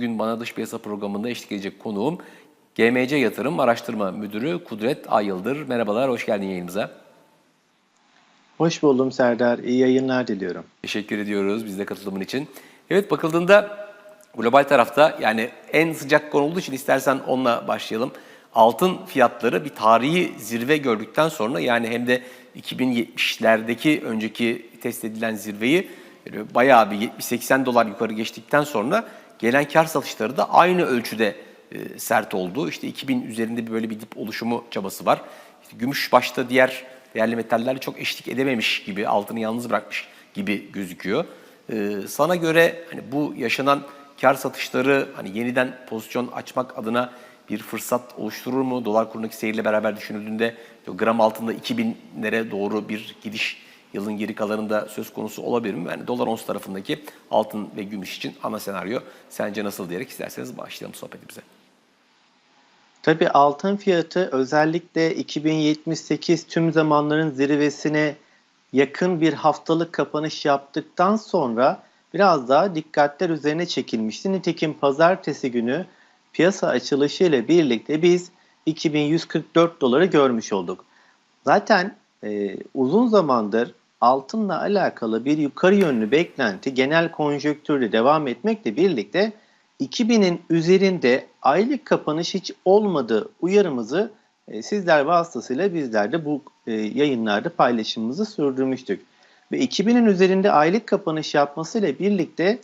bugün bana dış piyasa programında eşlik edecek konuğum GMC Yatırım Araştırma Müdürü Kudret Ayıldır. Merhabalar, hoş geldin yayınımıza. Hoş buldum Serdar. İyi yayınlar diliyorum. Teşekkür ediyoruz biz de katılımın için. Evet bakıldığında global tarafta yani en sıcak konu olduğu için istersen onunla başlayalım. Altın fiyatları bir tarihi zirve gördükten sonra yani hem de 2070'lerdeki önceki test edilen zirveyi bayağı bir 70-80 dolar yukarı geçtikten sonra gelen kar satışları da aynı ölçüde e, sert oldu. İşte 2000 üzerinde bir böyle bir dip oluşumu çabası var. İşte gümüş başta diğer değerli metallerle çok eşlik edememiş gibi, altını yalnız bırakmış gibi gözüküyor. Ee, sana göre hani bu yaşanan kar satışları hani yeniden pozisyon açmak adına bir fırsat oluşturur mu? Dolar kurundaki seyirle beraber düşünüldüğünde gram altında 2000'lere doğru bir gidiş yılın geri kalanında söz konusu olabilir mi? Yani dolar ons tarafındaki altın ve gümüş için ana senaryo sence nasıl diyerek isterseniz başlayalım sohbetimize. Tabii altın fiyatı özellikle 2078 tüm zamanların zirvesine yakın bir haftalık kapanış yaptıktan sonra biraz daha dikkatler üzerine çekilmişti. Nitekim pazartesi günü piyasa açılışı ile birlikte biz 2144 doları görmüş olduk. Zaten e, uzun zamandır altınla alakalı bir yukarı yönlü beklenti genel konjonktürle devam etmekle birlikte 2000'in üzerinde aylık kapanış hiç olmadığı uyarımızı e, sizler vasıtasıyla bizler de bu e, yayınlarda paylaşımımızı sürdürmüştük. Ve 2000'in üzerinde aylık kapanış yapmasıyla birlikte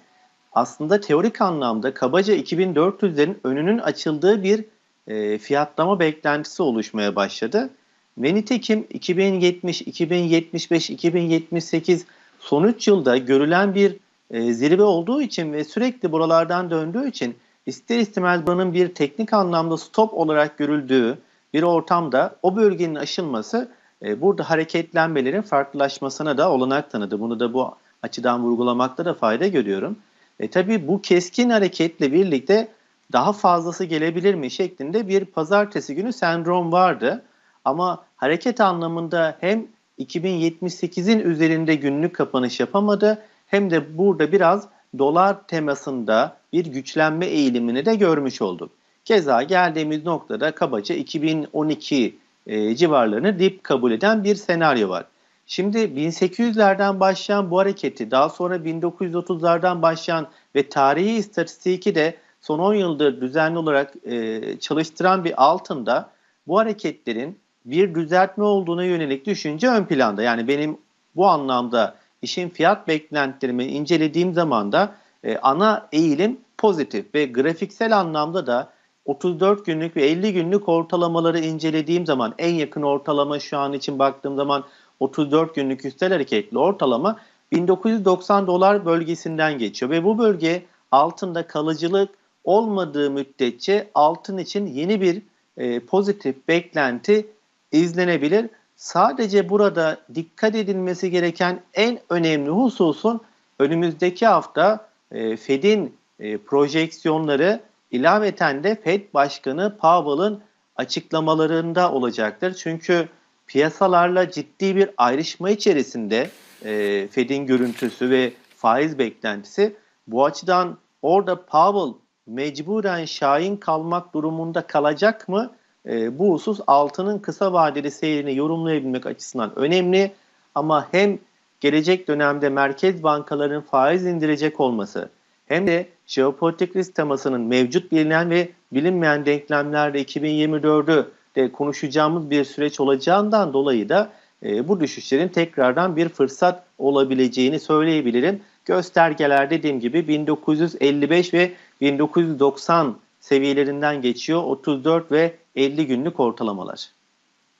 aslında teorik anlamda kabaca 2400'lerin önünün açıldığı bir e, fiyatlama beklentisi oluşmaya başladı. Ve nitekim 2070, 2075, 2078 son 3 yılda görülen bir e, zirve olduğu için ve sürekli buralardan döndüğü için ister istemez bunun bir teknik anlamda stop olarak görüldüğü bir ortamda o bölgenin aşılması e, burada hareketlenmelerin farklılaşmasına da olanak tanıdı. Bunu da bu açıdan vurgulamakta da fayda görüyorum. E, tabii bu keskin hareketle birlikte daha fazlası gelebilir mi şeklinde bir pazartesi günü sendrom vardı. Ama hareket anlamında hem 2078'in üzerinde günlük kapanış yapamadı hem de burada biraz dolar temasında bir güçlenme eğilimini de görmüş olduk. Keza geldiğimiz noktada kabaca 2012 e, civarlarını dip kabul eden bir senaryo var. Şimdi 1800'lerden başlayan bu hareketi daha sonra 1930'lardan başlayan ve tarihi istatistiki de son 10 yıldır düzenli olarak e, çalıştıran bir altında bu hareketlerin bir düzeltme olduğuna yönelik düşünce ön planda. Yani benim bu anlamda işin fiyat beklentilerimi incelediğim zaman da e, ana eğilim pozitif ve grafiksel anlamda da 34 günlük ve 50 günlük ortalamaları incelediğim zaman en yakın ortalama şu an için baktığım zaman 34 günlük üstel hareketli ortalama 1990 dolar bölgesinden geçiyor ve bu bölge altında kalıcılık olmadığı müddetçe altın için yeni bir e, pozitif beklenti izlenebilir. Sadece burada dikkat edilmesi gereken en önemli hususun önümüzdeki hafta e, Fed'in e, projeksiyonları ilaveten de Fed Başkanı Powell'ın açıklamalarında olacaktır. Çünkü piyasalarla ciddi bir ayrışma içerisinde e, Fed'in görüntüsü ve faiz beklentisi. Bu açıdan orada Powell mecburen şahin kalmak durumunda kalacak mı? E, bu husus altının kısa vadeli seyrini yorumlayabilmek açısından önemli. Ama hem gelecek dönemde merkez bankaların faiz indirecek olması hem de jeopolitik risk temasının mevcut bilinen ve bilinmeyen denklemlerde 2024'ü de konuşacağımız bir süreç olacağından dolayı da e, bu düşüşlerin tekrardan bir fırsat olabileceğini söyleyebilirim. Göstergeler dediğim gibi 1955 ve 1990 seviyelerinden geçiyor 34 ve 50 günlük ortalamalar.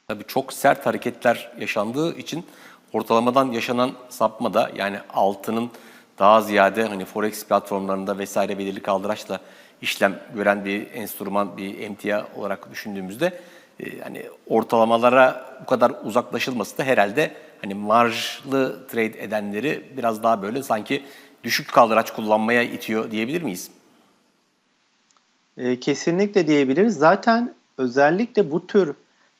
Tabii çok sert hareketler yaşandığı için ortalamadan yaşanan sapma da yani altının daha ziyade hani forex platformlarında vesaire belirli kaldıraçla işlem gören bir enstrüman, bir emtia olarak düşündüğümüzde e, hani ortalamalara bu kadar uzaklaşılması da herhalde hani marjlı trade edenleri biraz daha böyle sanki düşük kaldıraç kullanmaya itiyor diyebilir miyiz? E, kesinlikle diyebiliriz. Zaten özellikle bu tür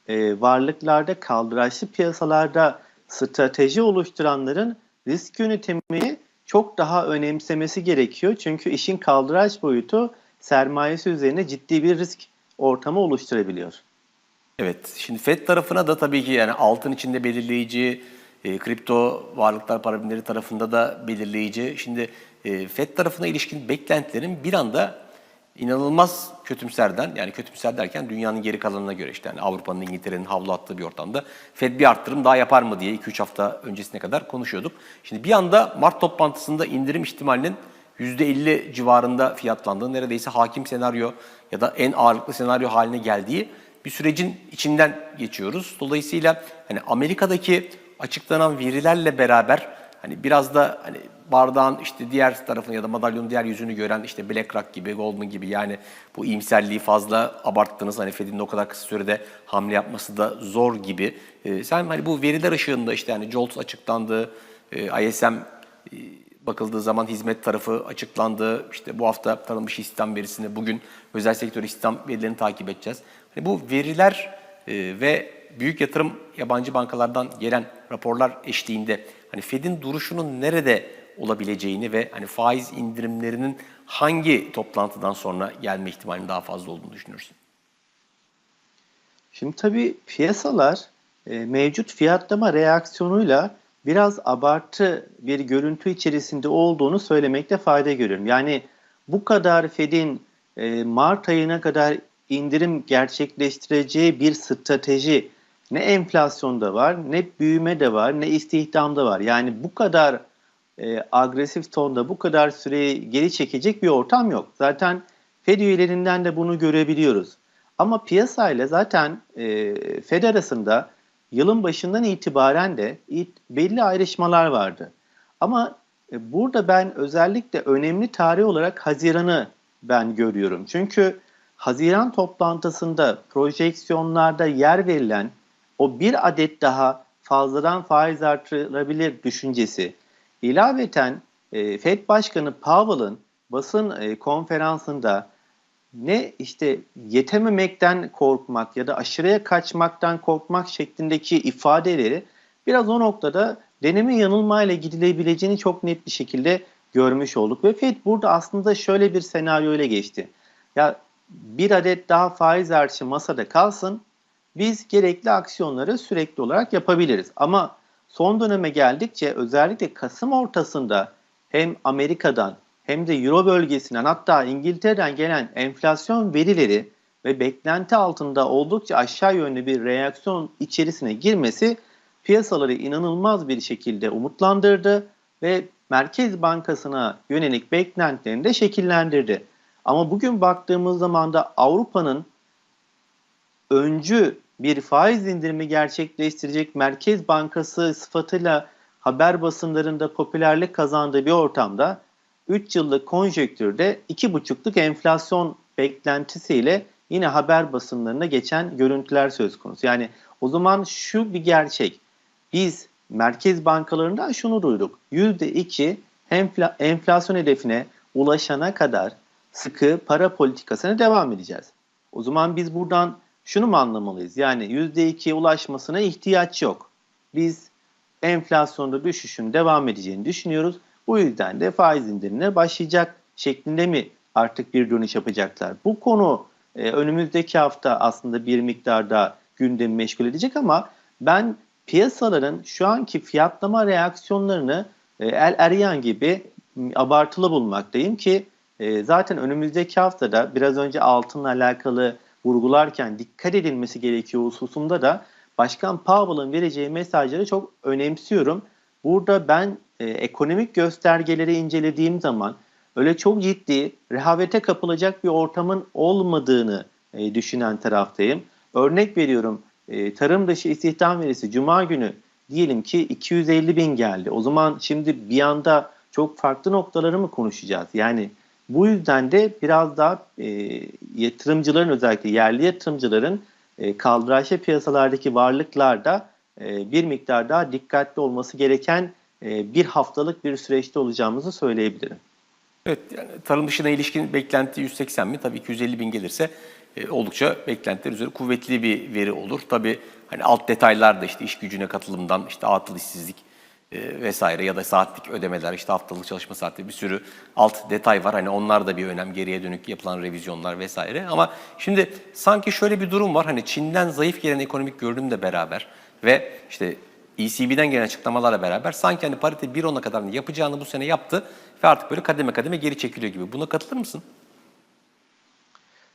e, varlıklarda kaldıraçlı piyasalarda strateji oluşturanların risk yönetimini çok daha önemsemesi gerekiyor. Çünkü işin kaldıraç boyutu sermayesi üzerine ciddi bir risk ortamı oluşturabiliyor. Evet, şimdi FED tarafına da tabii ki yani altın içinde belirleyici, e, kripto varlıklar para birimleri tarafında da belirleyici. Şimdi e, FED tarafına ilişkin beklentilerin bir anda inanılmaz kötümserden, yani kötümser derken dünyanın geri kalanına göre işte yani Avrupa'nın, İngiltere'nin havlu attığı bir ortamda FED bir arttırım daha yapar mı diye 2-3 hafta öncesine kadar konuşuyorduk. Şimdi bir anda Mart toplantısında indirim ihtimalinin %50 civarında fiyatlandığı, neredeyse hakim senaryo ya da en ağırlıklı senaryo haline geldiği bir sürecin içinden geçiyoruz. Dolayısıyla hani Amerika'daki açıklanan verilerle beraber hani biraz da hani bardağın işte diğer tarafını ya da madalyonun diğer yüzünü gören işte BlackRock gibi, Goldman gibi yani bu iyimserliği fazla abarttınız. Hani Fed'in o kadar kısa sürede hamle yapması da zor gibi. Ee, sen hani bu veriler ışığında işte hani JOLTS açıklandı, e, ISM e, bakıldığı zaman hizmet tarafı açıklandı. İşte bu hafta tanınmış istihdam verisini, bugün özel sektör istihdam verilerini takip edeceğiz. Hani bu veriler e, ve büyük yatırım yabancı bankalardan gelen raporlar eşliğinde hani Fed'in duruşunun nerede olabileceğini ve hani faiz indirimlerinin hangi toplantıdan sonra gelme ihtimalinin daha fazla olduğunu düşünürsün? Şimdi tabii piyasalar e, mevcut fiyatlama reaksiyonuyla biraz abartı bir görüntü içerisinde olduğunu söylemekte fayda görüyorum. Yani bu kadar Fed'in e, Mart ayına kadar indirim gerçekleştireceği bir strateji ne enflasyonda var, ne büyüme de var, ne istihdamda var. Yani bu kadar e, agresif tonda bu kadar süreyi geri çekecek bir ortam yok. Zaten Fed üyelerinden de bunu görebiliyoruz. Ama piyasayla zaten e, Fed arasında yılın başından itibaren de it- belli ayrışmalar vardı. Ama e, burada ben özellikle önemli tarih olarak Haziran'ı ben görüyorum. Çünkü Haziran toplantısında projeksiyonlarda yer verilen o bir adet daha fazladan faiz artırılabilir düşüncesi ilaveten e, Fed Başkanı Powell'ın basın e, konferansında ne işte yetememekten korkmak ya da aşırıya kaçmaktan korkmak şeklindeki ifadeleri biraz o noktada deneme yanılmayla gidilebileceğini çok net bir şekilde görmüş olduk. Ve Fed burada aslında şöyle bir senaryo ile geçti. Ya bir adet daha faiz artışı masada kalsın. Biz gerekli aksiyonları sürekli olarak yapabiliriz. Ama son döneme geldikçe özellikle Kasım ortasında hem Amerika'dan hem de Euro bölgesinden hatta İngiltere'den gelen enflasyon verileri ve beklenti altında oldukça aşağı yönlü bir reaksiyon içerisine girmesi piyasaları inanılmaz bir şekilde umutlandırdı ve Merkez Bankası'na yönelik beklentilerini de şekillendirdi. Ama bugün baktığımız zaman da Avrupa'nın öncü bir faiz indirimi gerçekleştirecek Merkez Bankası sıfatıyla haber basınlarında popülerlik kazandığı bir ortamda 3 yıllık konjektürde 2,5'luk enflasyon beklentisiyle yine haber basınlarına geçen görüntüler söz konusu. Yani o zaman şu bir gerçek. Biz merkez bankalarından şunu duyduk. %2 enfla- enflasyon hedefine ulaşana kadar sıkı para politikasına devam edeceğiz. O zaman biz buradan şunu mu anlamalıyız? Yani %2'ye ulaşmasına ihtiyaç yok. Biz enflasyonda düşüşün devam edeceğini düşünüyoruz. Bu yüzden de faiz indirimine başlayacak şeklinde mi artık bir dönüş yapacaklar? Bu konu e, önümüzdeki hafta aslında bir miktar daha gündemi meşgul edecek ama ben piyasaların şu anki fiyatlama reaksiyonlarını e, El Eryan gibi abartılı bulmaktayım ki e, zaten önümüzdeki haftada biraz önce altınla alakalı vurgularken dikkat edilmesi gerekiyor hususunda da Başkan Powell'ın vereceği mesajları çok önemsiyorum. Burada ben e, ekonomik göstergeleri incelediğim zaman öyle çok ciddi rehavete kapılacak bir ortamın olmadığını e, düşünen taraftayım. Örnek veriyorum e, tarım dışı istihdam verisi Cuma günü diyelim ki 250 bin geldi. O zaman şimdi bir anda çok farklı noktaları mı konuşacağız? Yani bu yüzden de biraz daha e, yatırımcıların özellikle yerli yatırımcıların e, kaldıraçlı piyasalardaki varlıklarda e, bir miktar daha dikkatli olması gereken e, bir haftalık bir süreçte olacağımızı söyleyebilirim. Evet, yani tarım dışına ilişkin beklenti 180 bin, tabii 250 bin gelirse e, oldukça beklentiler üzeri kuvvetli bir veri olur. Tabii hani alt detaylar da işte iş gücüne katılımdan, işte atıl işsizlik, e, vesaire ya da saatlik ödemeler, işte haftalık çalışma saati bir sürü alt detay var. Hani onlar da bir önem geriye dönük yapılan revizyonlar vesaire. Ama şimdi sanki şöyle bir durum var. Hani Çin'den zayıf gelen ekonomik görünümle beraber ve işte ECB'den gelen açıklamalarla beraber sanki hani parite 1.10'a kadar yapacağını bu sene yaptı ve artık böyle kademe kademe geri çekiliyor gibi. Buna katılır mısın?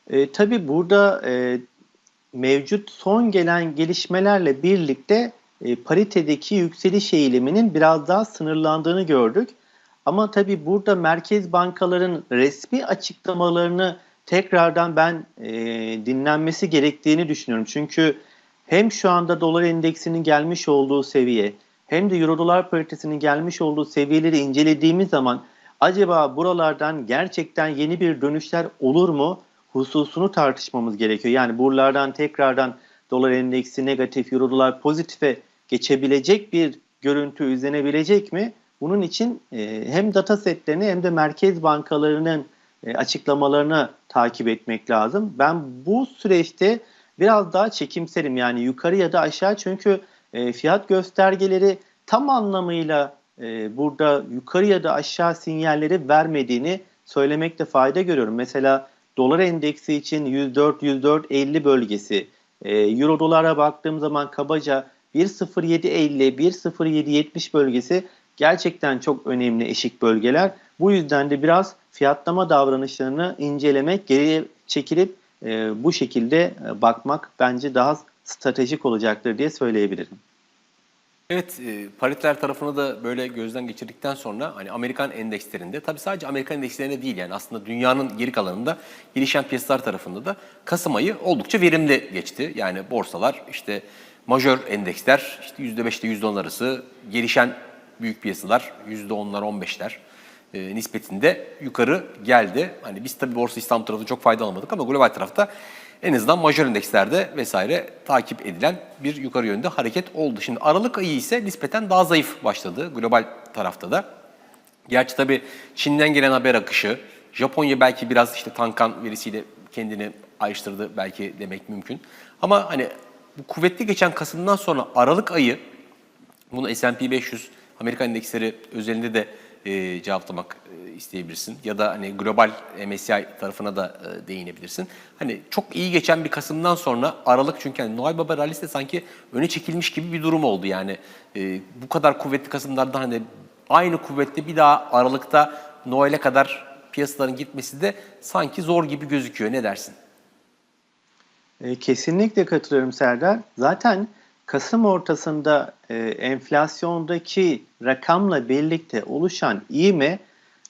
E, tabii burada e, mevcut son gelen gelişmelerle birlikte e, paritedeki yükseliş eğiliminin biraz daha sınırlandığını gördük. Ama tabii burada merkez bankaların resmi açıklamalarını tekrardan ben e, dinlenmesi gerektiğini düşünüyorum. Çünkü hem şu anda dolar endeksinin gelmiş olduğu seviye hem de euro dolar paritesinin gelmiş olduğu seviyeleri incelediğimiz zaman acaba buralardan gerçekten yeni bir dönüşler olur mu hususunu tartışmamız gerekiyor. Yani buralardan tekrardan dolar endeksi negatif, euro dolar pozitife geçebilecek bir görüntü izlenebilecek mi? Bunun için e, hem data setlerini hem de merkez bankalarının e, açıklamalarını takip etmek lazım. Ben bu süreçte biraz daha çekimserim yani yukarı ya da aşağı çünkü e, fiyat göstergeleri tam anlamıyla e, burada yukarı ya da aşağı sinyalleri vermediğini söylemekte fayda görüyorum. Mesela dolar endeksi için 104-104-50 bölgesi, e, euro dolara baktığım zaman kabaca 1.0750, 1.0770 bölgesi gerçekten çok önemli eşik bölgeler. Bu yüzden de biraz fiyatlama davranışlarını incelemek, geriye çekilip e, bu şekilde e, bakmak bence daha stratejik olacaktır diye söyleyebilirim. Evet, e, pariteler tarafını da böyle gözden geçirdikten sonra hani Amerikan endekslerinde, tabii sadece Amerikan endekslerinde değil yani aslında dünyanın geri kalanında gelişen piyasalar tarafında da Kasım ayı oldukça verimli geçti. Yani borsalar işte majör endeksler işte %5 ile %10 arası, gelişen büyük piyasalar %10'lar 15'ler e, nispetinde yukarı geldi. Hani biz tabii Borsa İstanbul tarafında çok fayda alamadık ama global tarafta en azından majör endekslerde vesaire takip edilen bir yukarı yönde hareket oldu. Şimdi Aralık ayı ise nispeten daha zayıf başladı global tarafta da. Gerçi tabii Çin'den gelen haber akışı, Japonya belki biraz işte Tankan verisiyle kendini ayrıştırdı belki demek mümkün. Ama hani bu kuvvetli geçen Kasım'dan sonra Aralık ayı bunu S&P 500 Amerikan endeksleri özelinde de e, cevaplamak e, isteyebilirsin. Ya da hani global MSCI tarafına da e, değinebilirsin. Hani çok iyi geçen bir Kasım'dan sonra Aralık çünkü hani Noel Baba rallisi de sanki öne çekilmiş gibi bir durum oldu. Yani e, bu kadar kuvvetli Kasım'larda hani aynı kuvvetli bir daha Aralık'ta Noel'e kadar piyasaların gitmesi de sanki zor gibi gözüküyor. Ne dersin? E, kesinlikle katılıyorum Serdar. Zaten Kasım ortasında e, enflasyondaki rakamla birlikte oluşan iğme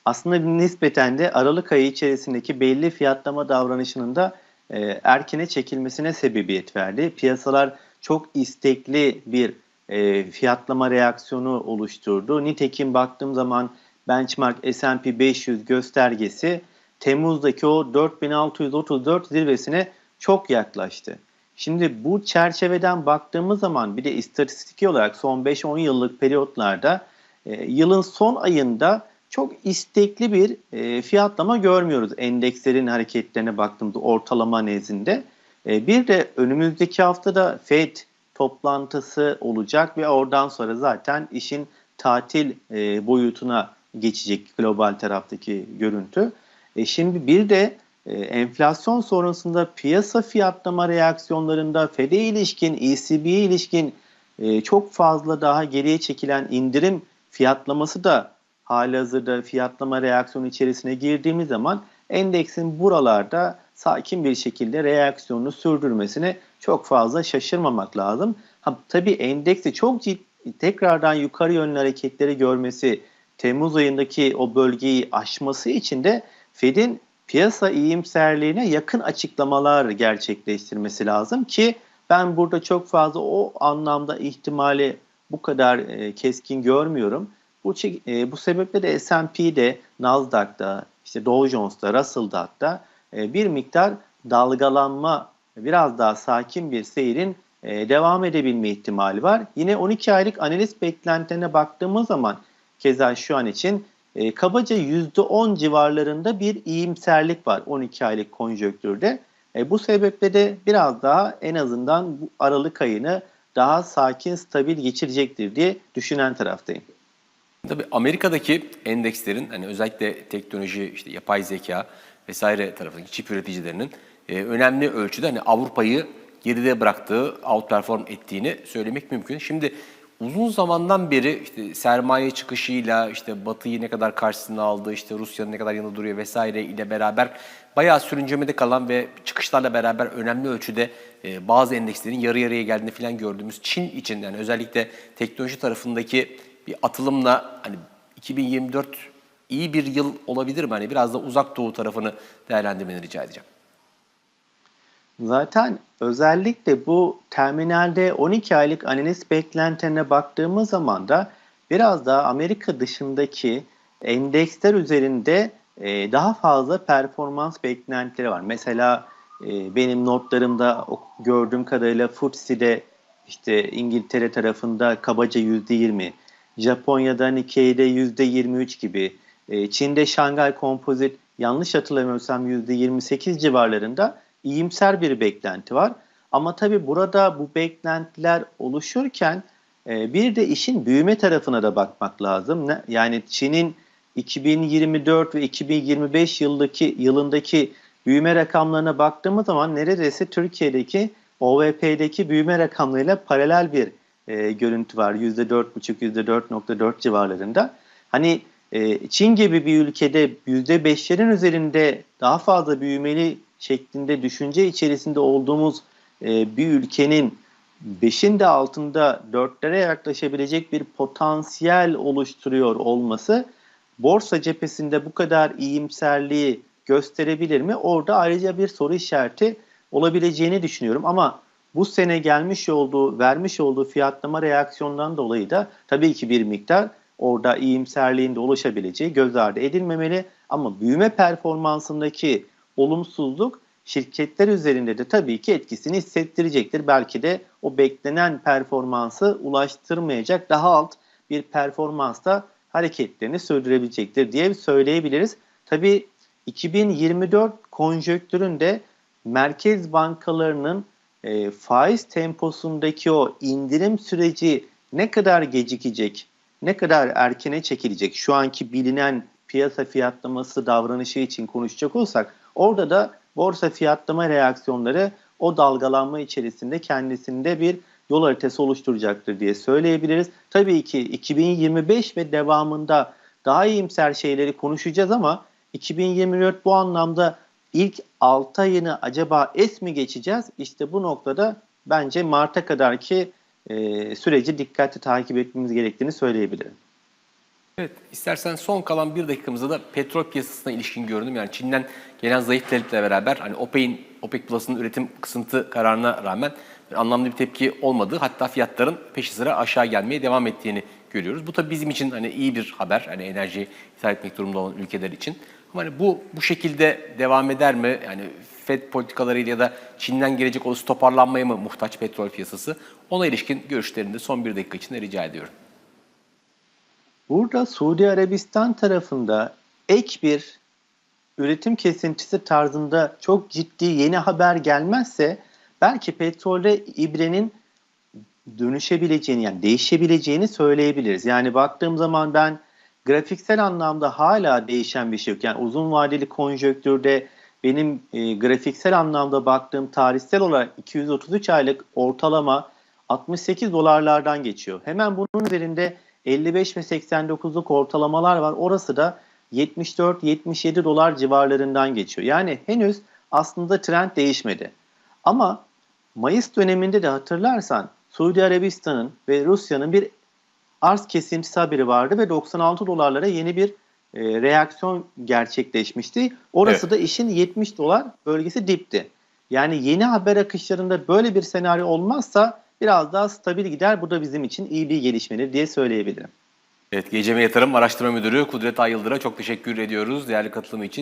aslında nispeten de Aralık ayı içerisindeki belli fiyatlama davranışının da e, erkene çekilmesine sebebiyet verdi. Piyasalar çok istekli bir e, fiyatlama reaksiyonu oluşturdu. Nitekim baktığım zaman benchmark S&P 500 göstergesi Temmuz'daki o 4634 zirvesine çok yaklaştı. Şimdi bu çerçeveden baktığımız zaman bir de istatistik olarak son 5-10 yıllık periyotlarda e, yılın son ayında çok istekli bir e, fiyatlama görmüyoruz endekslerin hareketlerine baktığımda ortalama nezdinde. E, bir de önümüzdeki haftada FED toplantısı olacak ve oradan sonra zaten işin tatil e, boyutuna geçecek global taraftaki görüntü. E, şimdi bir de e, enflasyon sonrasında piyasa fiyatlama reaksiyonlarında FED'e ilişkin, ECB'ye ilişkin e, çok fazla daha geriye çekilen indirim fiyatlaması da halihazırda fiyatlama reaksiyonu içerisine girdiğimiz zaman endeksin buralarda sakin bir şekilde reaksiyonunu sürdürmesine çok fazla şaşırmamak lazım. Ha, tabii endeksi çok ciddi tekrardan yukarı yönlü hareketleri görmesi, Temmuz ayındaki o bölgeyi aşması için de Fed'in piyasa iyimserliğine yakın açıklamalar gerçekleştirmesi lazım ki ben burada çok fazla o anlamda ihtimali bu kadar e, keskin görmüyorum. Bu, e, bu sebeple de S&P'de, Nasdaq'ta, işte Dow Jones'ta, Russell'da hatta e, bir miktar dalgalanma, biraz daha sakin bir seyrin e, devam edebilme ihtimali var. Yine 12 aylık analiz beklentilerine baktığımız zaman keza şu an için e, kabaca %10 civarlarında bir iyimserlik var 12 aylık konjonktürde. E, bu sebeple de biraz daha en azından bu Aralık ayını daha sakin, stabil geçirecektir diye düşünen taraftayım. Tabii Amerika'daki endekslerin hani özellikle teknoloji, işte yapay zeka vesaire tarafındaki çip üreticilerinin e, önemli ölçüde hani Avrupa'yı geride bıraktığı, outperform ettiğini söylemek mümkün. Şimdi uzun zamandan beri işte sermaye çıkışıyla işte Batı'yı ne kadar karşısına aldı, işte Rusya'nın ne kadar yanında duruyor vesaire ile beraber bayağı sürüncemede kalan ve çıkışlarla beraber önemli ölçüde e, bazı endekslerin yarı yarıya geldiğini falan gördüğümüz Çin için yani özellikle teknoloji tarafındaki bir atılımla hani 2024 iyi bir yıl olabilir mi? Hani biraz da uzak doğu tarafını değerlendirmeni rica edeceğim. Zaten özellikle bu terminalde 12 aylık analiz beklentilerine baktığımız zaman da biraz daha Amerika dışındaki endeksler üzerinde e, daha fazla performans beklentileri var. Mesela e, benim notlarımda gördüğüm kadarıyla FTSE'de işte İngiltere tarafında kabaca %20, Japonya'da Nikkei'de %23 gibi, e, Çin'de Şangay Kompozit yanlış hatırlamıyorsam %28 civarlarında iyimser bir beklenti var. Ama tabii burada bu beklentiler oluşurken e, bir de işin büyüme tarafına da bakmak lazım. Ne- Yani Çin'in 2024 ve 2025 yıldaki yılındaki büyüme rakamlarına baktığımız zaman neredeyse Türkiye'deki OVP'deki büyüme rakamlarıyla paralel bir e, görüntü var. %4,5, %4,4 civarlarında. Hani e, Çin gibi bir ülkede %5'lerin üzerinde daha fazla büyümeli şeklinde düşünce içerisinde olduğumuz e, bir ülkenin 5'in de altında 4'lere yaklaşabilecek bir potansiyel oluşturuyor olması borsa cephesinde bu kadar iyimserliği gösterebilir mi? Orada ayrıca bir soru işareti olabileceğini düşünüyorum ama bu sene gelmiş olduğu, vermiş olduğu fiyatlama reaksiyondan dolayı da tabii ki bir miktar orada iyimserliğin de oluşabileceği göz ardı edilmemeli ama büyüme performansındaki olumsuzluk şirketler üzerinde de tabii ki etkisini hissettirecektir. Belki de o beklenen performansı ulaştırmayacak daha alt bir performansta hareketlerini sürdürebilecektir diye söyleyebiliriz. Tabii 2024 konjöktüründe merkez bankalarının e, faiz temposundaki o indirim süreci ne kadar gecikecek, ne kadar erkene çekilecek şu anki bilinen piyasa fiyatlaması davranışı için konuşacak olsak orada da borsa fiyatlama reaksiyonları o dalgalanma içerisinde kendisinde bir yol haritası oluşturacaktır diye söyleyebiliriz. Tabii ki 2025 ve devamında daha iyimser şeyleri konuşacağız ama 2024 bu anlamda ilk 6 ayını acaba es mi geçeceğiz? İşte bu noktada bence Mart'a kadarki e, süreci dikkatli takip etmemiz gerektiğini söyleyebilirim. Evet, istersen son kalan bir dakikamızda da petrol piyasasına ilişkin gördüm. Yani Çin'den gelen zayıf taleple beraber hani OPEC'in, OPEC Plus'ın üretim kısıntı kararına rağmen anlamlı bir tepki olmadı. Hatta fiyatların peşi sıra aşağı gelmeye devam ettiğini görüyoruz. Bu tabii bizim için hani iyi bir haber. Hani enerji ithal etmek durumunda olan ülkeler için. Ama hani bu bu şekilde devam eder mi? Yani Fed politikalarıyla ya da Çin'den gelecek olası toparlanmaya mı muhtaç petrol piyasası? Ona ilişkin görüşlerini de son bir dakika içinde rica ediyorum. Burada Suudi Arabistan tarafında ek bir üretim kesintisi tarzında çok ciddi yeni haber gelmezse belki petrolde ibrenin dönüşebileceğini yani değişebileceğini söyleyebiliriz. Yani baktığım zaman ben grafiksel anlamda hala değişen bir şey yok. Yani uzun vadeli konjöktürde benim e, grafiksel anlamda baktığım tarihsel olarak 233 aylık ortalama 68 dolarlardan geçiyor. Hemen bunun üzerinde 55 ve 89'luk ortalamalar var. Orası da 74-77 dolar civarlarından geçiyor. Yani henüz aslında trend değişmedi. Ama Mayıs döneminde de hatırlarsan Suudi Arabistan'ın ve Rusya'nın bir arz kesintisi haberi vardı ve 96 dolarlara yeni bir e, reaksiyon gerçekleşmişti. Orası Evet. da işin 70 dolar bölgesi dipti. Yani yeni haber akışlarında böyle bir senaryo olmazsa biraz daha stabil gider. Bu da bizim için iyi bir gelişmedir diye söyleyebilirim. Evet, GCM Yatırım Araştırma Müdürü Kudret Ay Yıldır'a çok teşekkür ediyoruz değerli katılımı için.